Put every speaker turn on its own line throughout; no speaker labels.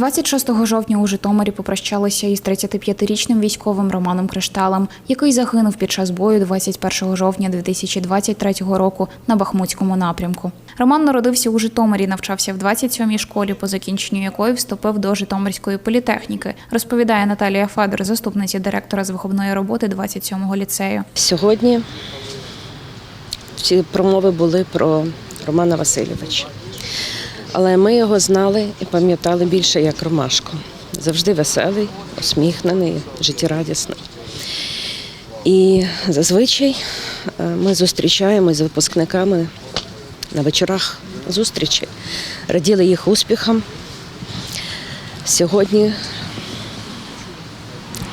26 жовтня у Житомирі попрощалися із 35-річним військовим Романом Кришталем, який загинув під час бою 21 жовтня 2023 року на Бахмутському напрямку. Роман народився у Житомирі, навчався в 27-й школі, по закінченню якої вступив до Житомирської політехніки, розповідає Наталія Федор, заступниця директора з виховної роботи 27-го ліцею.
Сьогодні всі промови були про Романа Васильовича. Але ми його знали і пам'ятали більше як Ромашко. Завжди веселий, усміхнений, життєрадісний. І зазвичай е, ми зустрічаємось з випускниками на вечорах зустрічі, раділи їх успіхам. Сьогодні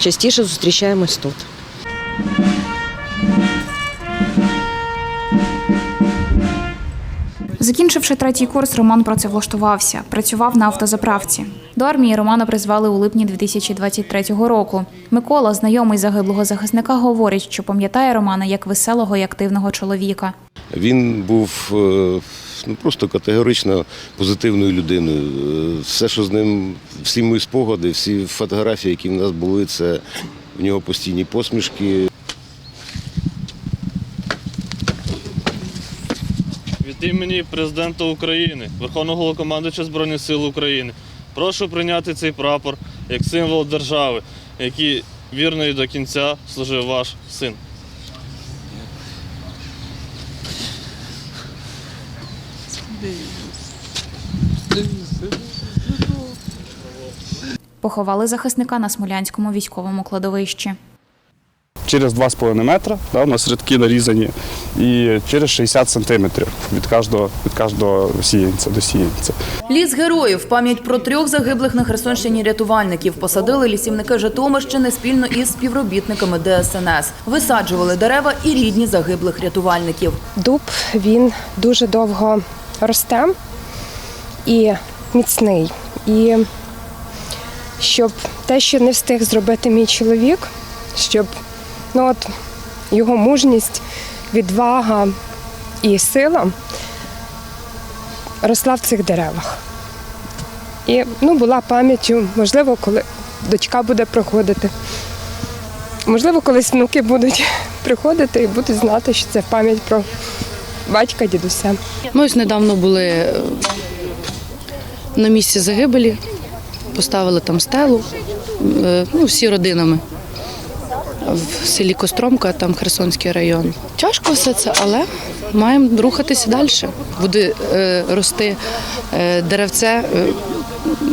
частіше зустрічаємось тут.
Закінчивши третій курс, Роман працевлаштувався. Працював на автозаправці. До армії Романа призвали у липні 2023 року. Микола, знайомий загиблого захисника, говорить, що пам'ятає Романа як веселого і активного чоловіка.
Він був е, ну, просто категорично позитивною людиною. Е, Все, що з ним, всі мої спогади, всі фотографії, які в нас були, це в нього постійні посмішки.
Від імені президента України, Верховного Головнокомандуюча Збройних сил України, прошу прийняти цей прапор як символ держави, який вірно і до кінця служив ваш син.
Поховали захисника на Смолянському військовому кладовищі.
Через 2,5 метра, да, у нас рядки нарізані, і через 60 сантиметрів від кожного, від кожного сіянця до сіянця.
Ліс героїв. Пам'ять про трьох загиблих на Херсонщині рятувальників посадили лісівники Житомирщини спільно із співробітниками ДСНС. Висаджували дерева і рідні загиблих рятувальників.
Дуб він дуже довго росте і міцний. І щоб те, що не встиг зробити мій чоловік, щоб ну от, його мужність, відвага і сила росла в цих деревах. І ну, була пам'яттю, можливо, коли дочка буде приходити. Можливо, колись внуки будуть приходити і будуть знати, що це пам'ять про батька, дідуся.
Ми ось недавно були е, на місці загибелі, поставили там стелу, е, ну, всі родинами в селі Костромка, там Херсонський район. Тяжко все це, але маємо рухатися далі. Буде е, рости е, деревце. е,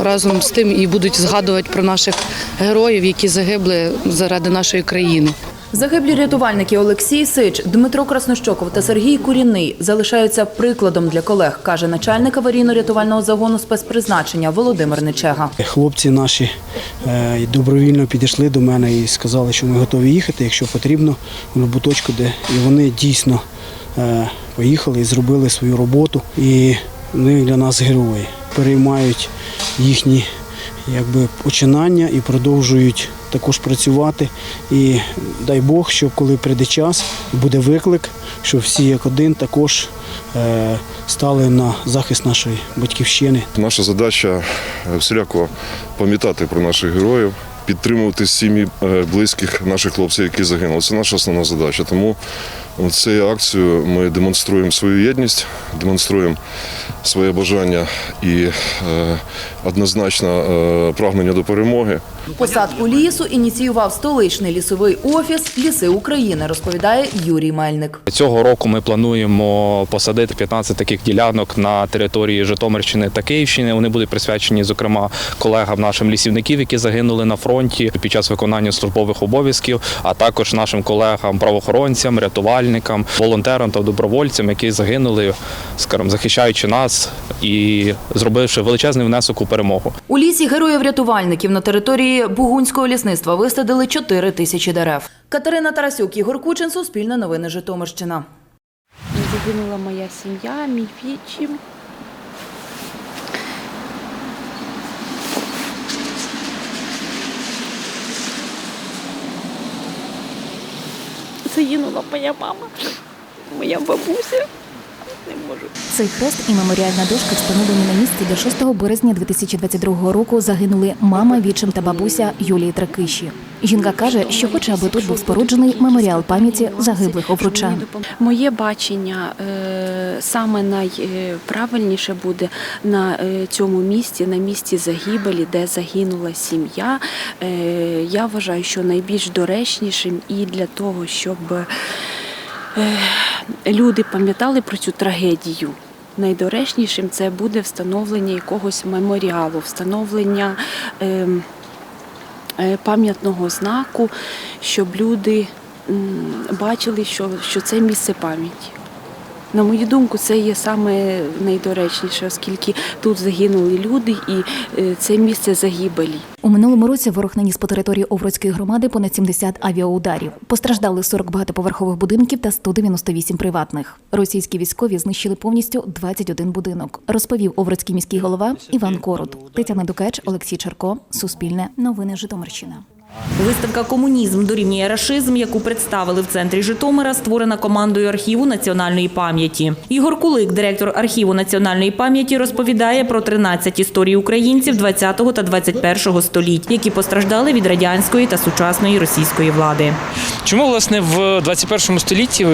Разом з тим і будуть згадувати про наших героїв, які загибли заради нашої країни.
Загиблі рятувальники Олексій Сич, Дмитро Краснощоков та Сергій Курінний залишаються прикладом для колег, каже начальник аварійно-рятувального загону спецпризначення Володимир Нечега.
Хлопці наші е, добровільно підійшли до мене і сказали, що ми готові їхати, якщо потрібно, в любу точку, де і вони дійсно е, поїхали і зробили свою роботу. І вони для нас герої. Переймають їхні якби, починання і продовжують також працювати. І дай Бог, що коли прийде час, буде виклик, що всі як один також е, стали на захист нашої батьківщини.
Наша задача е, всіляко пам'ятати про наших героїв, підтримувати сім'ї е, близьких наших хлопців, які загинули. Це наша основна задача. Тому цією акцією ми демонструємо свою єдність, демонструємо своє бажання і однозначно е, прагнення до перемоги.
Посадку лісу ініціював столичний лісовий офіс Ліси України, розповідає Юрій Мельник.
Цього року ми плануємо посадити 15 таких ділянок на території Житомирщини та Київщини. Вони будуть присвячені, зокрема, колегам нашим лісівників, які загинули на фронті під час виконання службових обов'язків, а також нашим колегам, правоохоронцям, рятувальникам, волонтерам та добровольцям, які загинули, скажімо, захищаючи нас і зробивши величезний внесок у перемогу.
У лісі героїв рятувальників на території Бугунського лісництва висадили 4 тисячі дерев. Катерина Тарасюк, Ігор Кучин, Суспільне новини Житомирщина.
Загинула моя сім'я, мій вічим. Загинула моя мама, моя бабуся.
Цей хрест і меморіальна дошка встановлені на місці, де 6 березня 2022 року загинули мама, вічим та бабуся Юлії Тракиші. Жінка каже, що хоче, аби тут був споруджений меморіал пам'яті загиблих овручан.
Моє бачення е, саме найправильніше буде на е, цьому місці, на місці загибелі, де загинула сім'я. Е, Я вважаю, що найбільш доречнішим і для того, щоб е, люди пам'ятали про цю трагедію. Найдоречнішим це буде встановлення якогось меморіалу, встановлення ем, е, пам'ятного знаку, щоб люди бачили, що це місце пам'яті. На мою думку, це є саме найдоречніше, оскільки тут загинули люди і е, це місце загибелі.
У минулому році ворог наніс по території Овруцької громади понад 70 авіаударів. Постраждали 40 багатоповерхових будинків та 198 приватних. Російські військові знищили повністю 21 будинок. Розповів Овруцький міський голова Іван Корот. Тетяна Дукеч, Олексій Черко, Суспільне, Новини Житомирщина.
Виставка Комунізм дорівнює рашизм, яку представили в центрі Житомира, створена командою архіву національної пам'яті. Ігор Кулик, директор архіву національної пам'яті, розповідає про 13 історій українців 20 та 21 століть, які постраждали від радянської та сучасної російської влади.
Чому власне в 21 столітті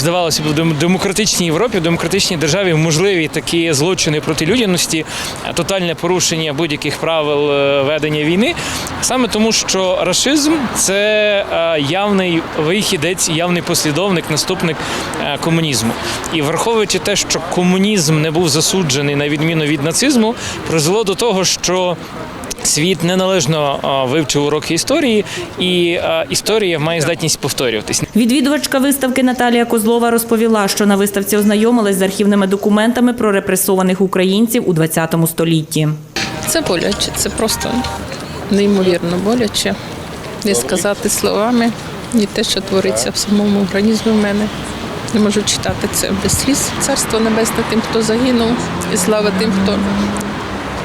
здавалося б в демократичній Європі, в демократичній державі можливі такі злочини проти людяності, е, тотальне порушення будь-яких правил е, ведення війни? Саме тому, що рашизм це е, явний вихідець, явний послідовник, наступник комунізму. І враховуючи те, що комунізм не був засуджений на відміну від нацизму, призвело до того, що Світ неналежно вивчив уроки історії, і історія має здатність повторюватись.
Відвідувачка виставки Наталія Козлова розповіла, що на виставці ознайомилась з архівними документами про репресованих українців у 20 столітті.
Це боляче, це просто неймовірно боляче. Не сказати словами, ні те, що твориться в самому організмі в мене. Не можу читати це без сліз. Царство небесне тим, хто загинув, і слава тим, хто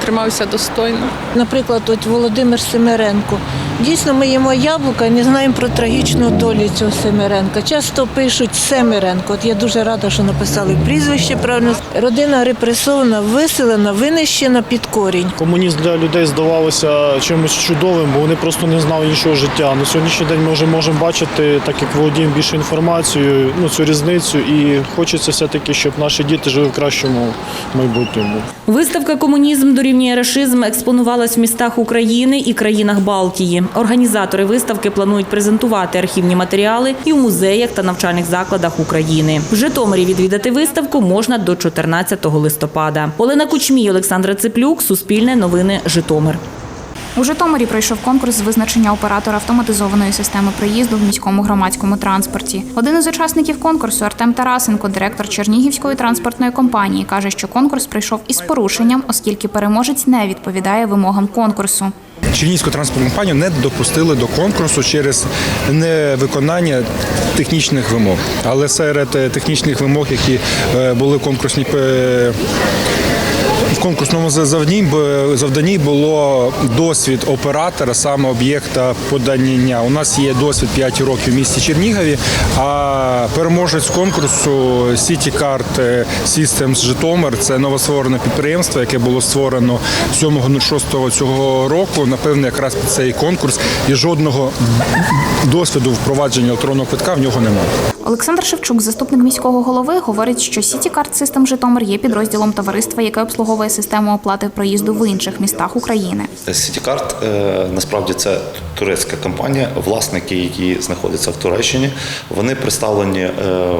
тримався достойно.
Наприклад, от Володимир Семеренко. Дійсно, ми їмо яблука і не знаємо про трагічну долю цього Семеренка. Часто пишуть Семеренко. От я дуже рада, що написали прізвище правильно. Родина репресована, виселена, винищена під корінь.
Комунізм для людей здавалося чимось чудовим, бо вони просто не знали іншого життя. На сьогоднішній день ми вже можемо бачити, так як володіємо більше інформацією, ну цю різницю, і хочеться все-таки, щоб наші діти жили в кращому майбутньому.
Виставка Комунізм дорівнює рашизм експонувалась в містах України і країнах Балтії. Організатори виставки планують презентувати архівні матеріали і в музеях та навчальних закладах України. В Житомирі відвідати виставку можна до 14 листопада. Олена Кучмій, Олександра Циплюк, Суспільне новини, Житомир.
У Житомирі пройшов конкурс з визначення оператора автоматизованої системи проїзду в міському громадському транспорті. Один із учасників конкурсу Артем Тарасенко, директор Чернігівської транспортної компанії, каже, що конкурс пройшов із порушенням, оскільки переможець не відповідає вимогам конкурсу.
Чернігівську транспортну компанію не допустили до конкурсу через невиконання технічних вимог. Але серед е, технічних вимог, які е, були в конкурсній е, конкурсному завданні, завданні було досвід оператора саме об'єкта подання. У нас є досвід 5 років в місті Чернігові, а переможець конкурсу CityCard Systems Житомир це новостворене підприємство, яке було створено 7.06 цього року. Напевно, якраз під цей конкурс і жодного досвіду впровадження електронного квитка в нього немає.
Олександр Шевчук, заступник міського голови, говорить, що City Card System Житомир є підрозділом товариства, яке обслуговує систему оплати проїзду в інших містах України.
Сітікарт е, насправді це турецька компанія, власники, які знаходяться в Туреччині. Вони представлені е,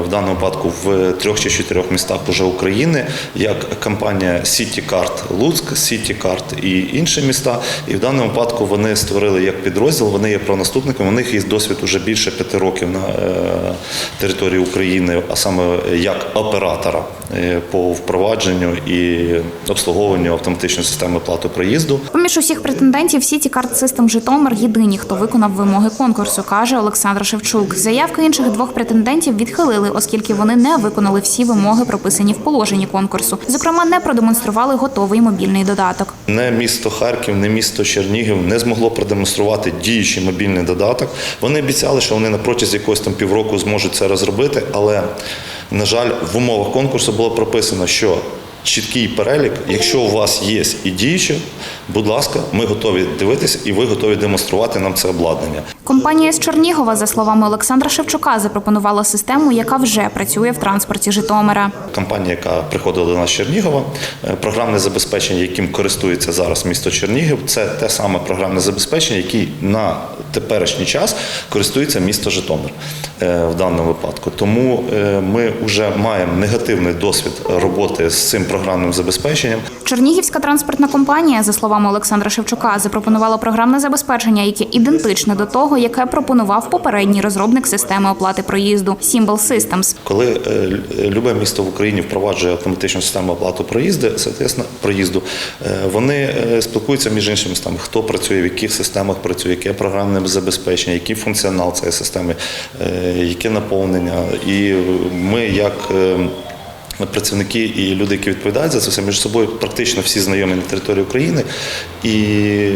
в даному випадку в трьох чи чотирьох містах уже України, як компанія Сітікарт Луцьк, Сітікарт і інші міста. І в даному випадку вони створили як підрозділ, вони є правонаступниками. У них є досвід уже більше п'яти років на е, території України, а саме як оператора е, по впровадженню і обслуговуванню автоматичної системи оплати проїзду.
Поміж усіх претендентів City Card System Житомир єдині, хто виконав вимоги конкурсу, каже Олександр Шевчук. Заявки інших двох претендентів відхилили, оскільки вони не виконали всі вимоги, прописані в положенні конкурсу. Зокрема, не продемонстрували готовий мобільний додаток.
Не місто Харків, не місто Чернігів не змогло продемонструвати діючий мобільний додаток. Вони обіцяли, що вони на протязі якогось там півроку зможуть це розробити, але На жаль, в умовах конкурсу було прописано, що чіткий перелік, якщо у вас є і діючі, будь ласка, ми готові дивитися і ви готові демонструвати нам це обладнання.
Компанія з Чернігова, за словами Олександра Шевчука, запропонувала систему, яка вже працює в транспорті Житомира.
Компанія, яка приходила до нас з Чернігова, е, програмне забезпечення, яким користується зараз місто Чернігів, це те саме програмне забезпечення, яким на теперішній час користується місто Житомир е, в даному випадку. Тому е, ми вже маємо негативний досвід роботи з цим програмним забезпеченням.
Чернігівська транспортна компанія, за словами Олександра Шевчука, запропонувала програмне забезпечення, яке ідентичне до того, яке пропонував попередній розробник системи оплати проїзду Symbol Systems.
Коли е, любе місто в Україні впроваджує автоматичну систему оплати проїзду, проїзду, е, вони е, спілкуються між іншими системами, хто працює, в яких системах працює, яке програмне забезпечення, який функціонал цієї системи, яке наповнення. І ми як е, Працівники і люди, які відповідають за це все між собою, практично всі знайомі на території України і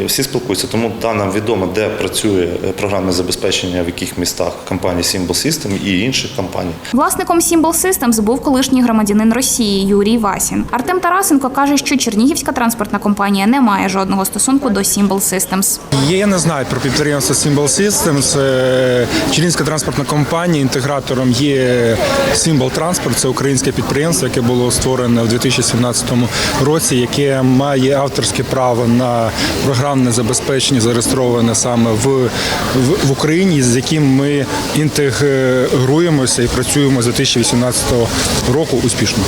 всі спілкуються. Тому да, нам відомо, де працює е, програмне забезпечення, в яких містах компанії Symbol System і інших компаній.
Власником Symbol Systems був колишній громадянин Росії Юрій Васін. Артем Тарасенко каже, що Чернігівська транспортна компанія не має жодного стосунку до Symbol Systems.
Є, я не знаю про підприємство Symbol Systems. Е, Челінська транспортна компанія інтегратором є Symbol Transport. Це українське підприємство, яке було створене в 2017 році, яке має авторське право на програмне забезпечення, зареєстроване саме в, в, в Україні, з яким ми інтегруємося і працюємо з 2018 року успішно.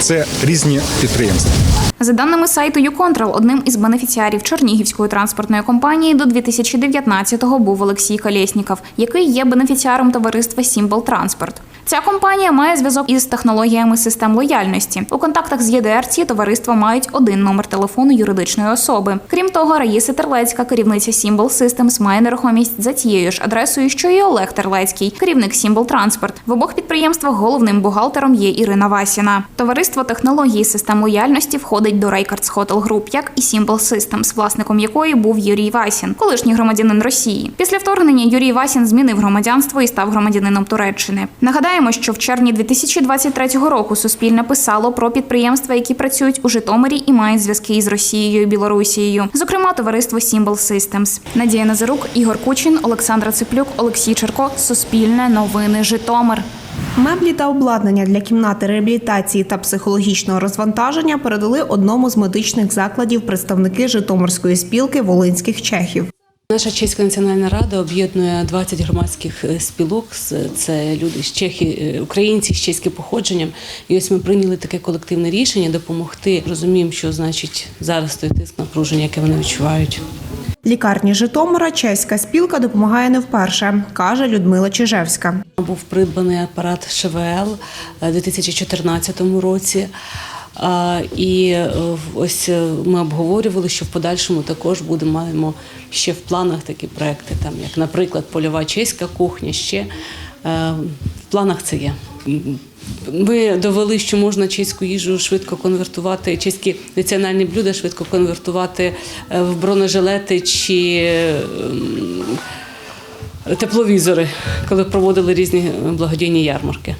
Це різні підприємства.
За даними сайту «Юконтрол», одним із бенефіціарів Чернігівської транспортної компанії до 2019-го був Олексій Колєсніков, який є бенефіціаром товариства Сімбл Транспорт. Ця компанія має зв'язок із технологіями систем лояльності. У контактах з ЄДР ці товариства мають один номер телефону юридичної особи. Крім того, Раїса Терлецька, керівниця Symbol Systems, має нерухомість за тією ж адресою, що і Олег Терлецький, керівник Symbol Transport. В обох підприємствах головним бухгалтером є Ірина Васіна. Товариство технології систем лояльності входить до Records Hotel Group, як і Symbol Systems, власником якої був Юрій Васін, колишній громадянин Росії. Після вторгнення Юрій Васін змінив громадянство і став громадянином Туреччини. Нагадаємо, що в червні 2023 року Суспільне писало про підприємства, які працюють у Житомирі і мають зв'язки із Росією і Білорусією, зокрема товариство Symbol Systems. Надія Назарук, Ігор Кучин, Олександра Циплюк, Олексій Черко. Суспільне новини Житомир.
Меблі та обладнання для кімнати реабілітації та психологічного розвантаження передали одному з медичних закладів представники Житомирської спілки волинських чехів.
Наша чеська національна рада об'єднує 20 громадських е, спілок. Це люди з Чехії, е, українці з чеським походженням. І ось ми прийняли таке колективне рішення допомогти. Розуміємо, що значить зараз той тиск напруження, яке вони відчувають.
Лікарні Житомира чеська спілка допомагає не вперше, каже Людмила Чижевська.
Був придбаний апарат ШВЛ у 2014 році. І е, ось е, ми обговорювали, що в подальшому також будемо маємо ще в планах такі проекти, там як, наприклад, польова чеська кухня. Ще е, в планах це є. Ми довели, що можна чеську їжу швидко конвертувати, чеські національні блюда швидко конвертувати в бронежилети чи ем, тепловізори, коли проводили різні благодійні ярмарки.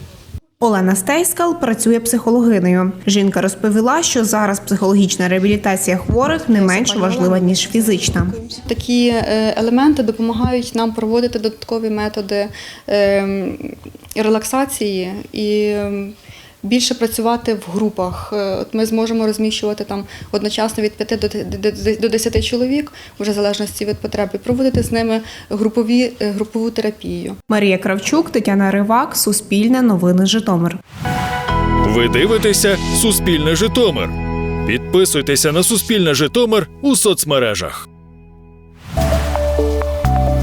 Олена Стейскал працює психологинею. Жінка розповіла, що зараз психологічна реабілітація хворих не менш важлива ніж фізична.
Такі е, елементи допомагають нам проводити додаткові методи е, релаксації і е, більше працювати в групах. Е, От ми зможемо розміщувати там одночасно від 5 до де- де- до 10 чоловік, вже в залежності від потреб, проводити з ними групові, е, групову терапію.
Марія Кравчук, Тетяна Ривак, Суспільне новини Житомир.
Ви дивитеся Суспільне Житомир. Підписуйтеся на Суспільне Житомир у соцмережах.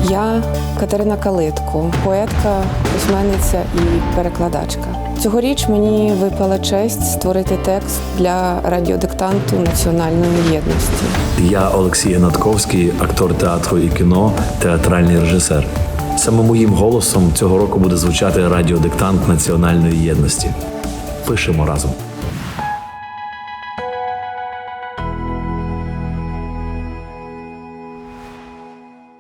Я Катерина Калитко, поетка, письменниця і перекладачка. Цьогоріч мені випала честь створити текст для радіодиктанту національної єдності.
Я Олексій Натковський, актор театру і кіно, театральний режисер. Саме моїм голосом цього року буде звучати радіодиктант національної єдності. Пишемо разом.